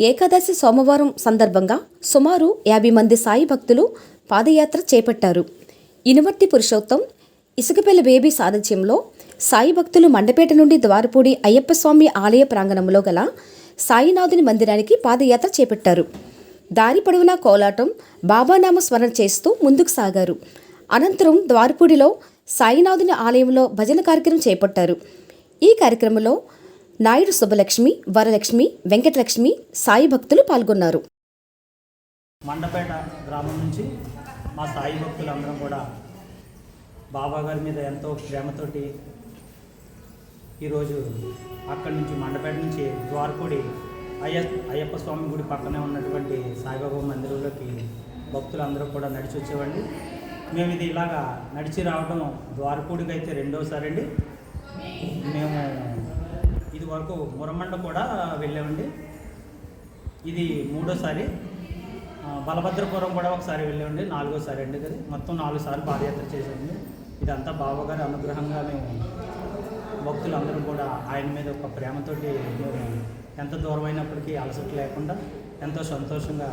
ఏకాదశి సోమవారం సందర్భంగా సుమారు యాభై మంది సాయి భక్తులు పాదయాత్ర చేపట్టారు. ఇనుమర్తి పురుషోత్తం ఇసుకపల్లి బేబీ సారథ్యంలో సాయి భక్తులు మండపేట నుండి ద్వారపూడి అయ్యప్ప స్వామి ఆలయ ప్రాంగణంలో గల సాయినాథుని మందిరానికి పాదయాత్ర చేపట్టారు. దారి పొడవునా కోలాటం బాబానామ స్మరణ చేస్తూ ముందుకు సాగారు. అనంతరం ద్వారపూడిలో సాయినాథుని ఆలయంలో భజన కార్యక్రమం చేపట్టారు. ఈ కార్యక్రమంలో నాయుడు శుభలక్ష్మి వరలక్ష్మి వెంకటలక్ష్మి సాయి భక్తులు పాల్గొన్నారు. మండపేట గ్రామం నుంచి మా సాయి భక్తులందరం కూడా బాబా గారి మీద ఎంతో ప్రేమతోటి ఈరోజు అక్కడి నుంచి మండపేట నుంచి ద్వారపూడి అయ్య అయ్యప్ప స్వామి గుడి పక్కనే ఉన్నటువంటి సాయిబాబా మందిరంలోకి భక్తులందరూ కూడా నడిచి వచ్చేవండి మేము ఇది ఇలాగా నడిచి రావడం ద్వారపూడికి అయితే రెండోసారి అండి. మేము ఇది వరకు మురమండ కూడా వెళ్ళామండి. ఇది మూడోసారి. బలభద్రపురం కూడా ఒకసారి వెళ్ళామండి నాలుగోసారి అండి కదా మొత్తం నాలుగు సార్లు పాదయాత్ర చేసామండి ఇదంతా బావగారి అనుగ్రహంగా మేము భక్తులందరూ కూడా ఆయన మీద ఒక ప్రేమతోటి మేము ఎంత దూరం అయినప్పటికీ అలసట లేకుండా ఎంతో సంతోషంగా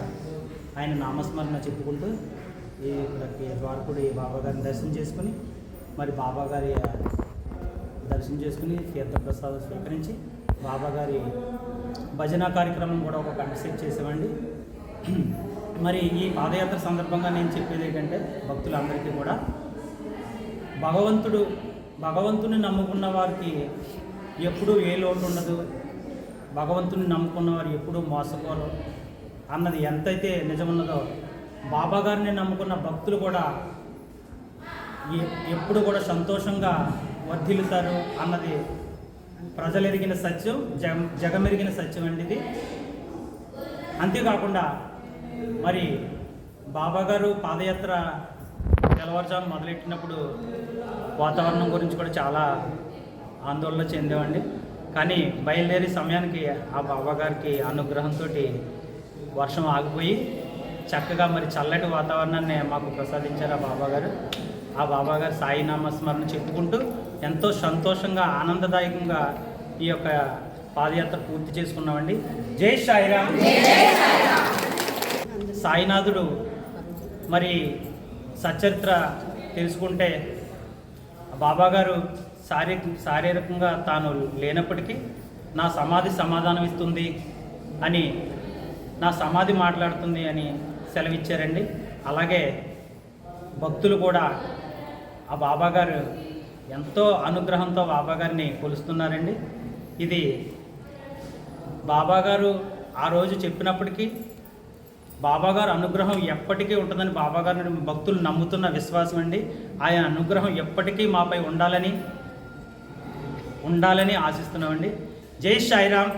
ఆయన నామస్మరణ చెప్పుకుంటూ ఈ ఇక్కడికి ద్వారకుడి బాబాగారిని దర్శనం చేసుకుని మరి బాబాగారి దర్శనం చేసుకుని తీర్థప్రసాదం స్వీకరించి బాబాగారి భజన కార్యక్రమం కూడా ఒక గంట సెట్ చేసామండి మరి ఈ పాదయాత్ర సందర్భంగా నేను చెప్పేది ఏంటంటే భక్తులందరికీ కూడా భగవంతుడు భగవంతుని నమ్ముకున్న వారికి ఎప్పుడూ ఏ లోటు ఉండదు. భగవంతుని నమ్ముకున్న వారు ఎప్పుడూ మోసపోరు. అన్నది ఎంతైతే నిజమున్నదో బాబాగారిని నమ్ముకున్న భక్తులు కూడా ఎ- ఎప్పుడు కూడా సంతోషంగా వర్ధిల్లుతారు అన్నది ప్రజలెరిగిన సత్యం జగ జగమెరిగిన సత్యం అండి ఇది అంతేకాకుండా మరి బాబా గారు పాదయాత్ర తెల్లవారుజాము మొదలెట్టినప్పుడు వాతావరణం గురించి కూడా చాలా ఆందోళన చెందామండి. కానీ బయలుదేరే సమయానికి ఆ బాబా గారికి అనుగ్రహంతో వర్షం ఆగిపోయి చక్కగా మరి చల్లటి వాతావరణాన్ని మాకు ప్రసాదించారు ఆ బాబా గారు. ఆ బాబా గారు సాయి నామస్మరణ చెప్పుకుంటూ ఎంతో సంతోషంగా ఆనందదాయకంగా ఈ యొక్క పాదయాత్ర పూర్తి చేసుకున్నామండి. జై సాయిరామ్. సాయినాథుడు మరి సచరిత్ర తెలుసుకుంటే బాబా గారు శారీ శారీరకంగా తాను లేనప్పటికీ నా సమాధి సమాధానం ఇస్తుంది అని నా సమాధి మాట్లాడుతుంది అని సెలవిచ్చారండి. అలాగే భక్తులు కూడా ఆ బాబాగారు ఎంతో అనుగ్రహంతో బాబాగారిని కొలుస్తున్నారండి. ఇది బాబాగారు ఆ రోజు చెప్పినప్పటికీ బాబాగారు అనుగ్రహం ఎప్పటికీ ఉంటుందని బాబాగారిని భక్తులు నమ్ముతున్న విశ్వాసం అండి. ఆయన అనుగ్రహం ఎప్పటికీ మాపై ఉండాలని ఉండాలని ఆశిస్తున్నామండి. జై సాయిరామ్.